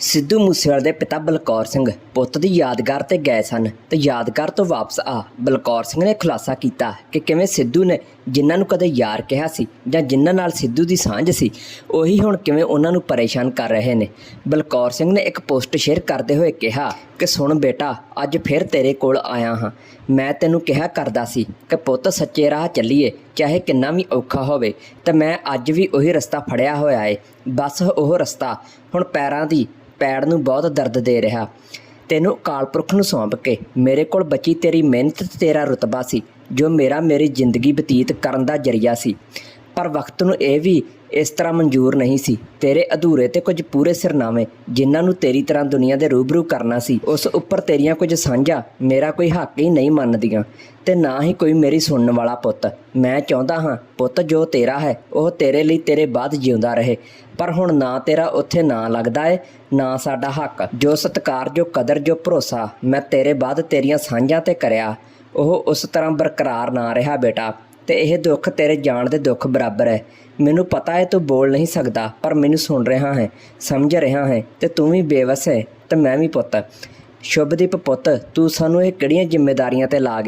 ਸਿੱਧੂ ਮੂਸੇਵਾਲੇ ਦੇ ਪਿਤਾ ਬਲਕੌਰ ਸਿੰਘ ਪੁੱਤ ਦੀ ਯਾਦਗਾਰ ਤੇ ਗਏ ਸਨ ਤੇ ਯਾਦਗਾਰ ਤੋਂ ਵਾਪਸ ਆ ਬਲਕੌਰ ਸਿੰਘ ਨੇ ਖੁਲਾਸਾ ਕੀਤਾ ਕਿ ਕਿਵੇਂ ਸਿੱਧੂ ਨੇ ਜਿਨ੍ਹਾਂ ਨੂੰ ਕਦੇ ਯਾਰ ਕਿਹਾ ਸੀ ਜਾਂ ਜਿਨ੍ਹਾਂ ਨਾਲ ਸਿੱਧੂ ਦੀ ਸਾਂਝ ਸੀ, ਉਹੀ ਹੁਣ ਕਿਵੇਂ ਉਹਨਾਂ ਨੂੰ ਪਰੇਸ਼ਾਨ ਕਰ ਰਹੇ ਨੇ। ਬਲਕੌਰ ਸਿੰਘ ਨੇ ਇੱਕ ਪੋਸਟ ਸ਼ੇਅਰ ਕਰਦੇ ਹੋਏ ਕਿਹਾ ਕਿ, ਸੁਣ ਬੇਟਾ, ਅੱਜ ਫਿਰ ਤੇਰੇ ਕੋਲ ਆਇਆ ਹਾਂ। ਮੈਂ ਤੈਨੂੰ ਕਿਹਾ ਕਰਦਾ ਸੀ ਕਿ ਪੁੱਤ ਸੱਚੇ ਰਾਹ ਚੱਲੀਏ, ਚਾਹੇ ਕਿੰਨਾ ਵੀ ਔਖਾ ਹੋਵੇ, ਤੇ ਮੈਂ ਅੱਜ ਵੀ ਉਹੀ ਰਸਤਾ ਫੜਿਆ ਹੋਇਆ ਏ। ਬਸ ਉਹ ਰਸਤਾ ਹੁਣ ਪੈਰਾਂ ਦੀ ਪੈੜ ਨੂੰ ਬਹੁਤ ਦਰਦ ਦੇ ਰਿਹਾ। ਤੈਨੂੰ ਅਕਾਲ ਪੁਰਖ ਨੂੰ ਸੌਂਪ ਕੇ, ਮੇਰੇ ਕੋਲ ਬਚੀ ਤੇਰੀ ਮਿਹਨਤ ਤੇ ਤੇਰਾ ਰੁਤਬਾ ਸੀ, ਜੋ ਮੇਰਾ ਮੇਰੀ ਜ਼ਿੰਦਗੀ ਬਤੀਤ ਕਰਨ ਦਾ ਜਰੀਆ ਸੀ। ਪਰ ਵਕਤ ਨੂੰ ਇਹ ਵੀ ਇਸ ਤਰ੍ਹਾਂ ਮਨਜ਼ੂਰ ਨਹੀਂ ਸੀ। ਤੇਰੇ ਅਧੂਰੇ ਤੇ ਕੁਝ ਪੂਰੇ ਸਿਰਨਾਵੇਂ ਜਿਨ੍ਹਾਂ ਨੂੰ ਤੇਰੀ ਤਰ੍ਹਾਂ ਦੁਨੀਆ ਦੇ ਰੂਬਰੂ ਕਰਨਾ ਸੀ, ਉਸ ਉੱਪਰ ਤੇਰੀਆਂ ਕੁਝ ਸਾਂਝਾ, ਮੇਰਾ ਕੋਈ ਹੱਕ ਹੀ ਨਹੀਂ ਮੰਨਦੀਆਂ। ਤੇ ਨਾ ਹੀ ਕੋਈ ਮੇਰੀ ਸੁਣਨ ਵਾਲਾ ਪੁੱਤ। ਮੈਂ ਚਾਹੁੰਦਾ ਹਾਂ, ਪੁੱਤ ਜੋ ਤੇਰਾ ਹੈ, ਉਹ ਤੇਰੇ ਲਈ ਤੇਰੇ ਬਾਅਦ ਜਿਉਂਦਾ ਰਹੇ। ਪਰ ਹੁਣ ਨਾ ਤੇਰਾ ਉੱਥੇ ਨਾ ਲੱਗਦਾ ਏ, ਨਾ ਸਾਡਾ ਹੱਕ। ਜੋ ਸਤਕਾਰ, ਜੋ ਕਦਰ, ਜੋ ਭਰੋਸਾ, ਮੈਂ ਤੇਰੇ ਬਾਅਦ ਤੇਰੀਆਂ ਸਾਂਝਾਂ ਤੇ ਕਰਿਆ, ਉਹ ਉਸ ਤਰ੍ਹਾਂ ਬਰਕਰਾਰ ਨਾ ਰਿਹਾ ਬੇਟਾ। ਤੇ ਇਹ ਦੁੱਖ ਤੇਰੇ ਜਾਣ ਦੇ ਦੁੱਖ ਬਰਾਬਰ ਹੈ। ਮੈਨੂੰ ਪਤਾ ਹੈ ਤੂੰ ਬੋਲ ਨਹੀਂ ਸਕਦਾ, ਪਰ ਮੈਨੂੰ ਸੁਣ ਰਿਹਾ ਹੈ, ਸਮਝ ਰਿਹਾ ਹੈ ਤੇ ਤੂੰ ਵੀ ਬੇਵਸ ਹੈ ਤੇ ਮੈਂ ਵੀ ਪੁੱਤ। ਸ਼ੁਭਦੀਪ ਪੁੱਤ, ਤੂੰ ਸਾਨੂੰ ਇਹ ਕਿਹੜੀਆਂ ਜ਼ਿੰਮੇਵਾਰੀਆਂ ਤੇ ਲਾ ਗਿਆ?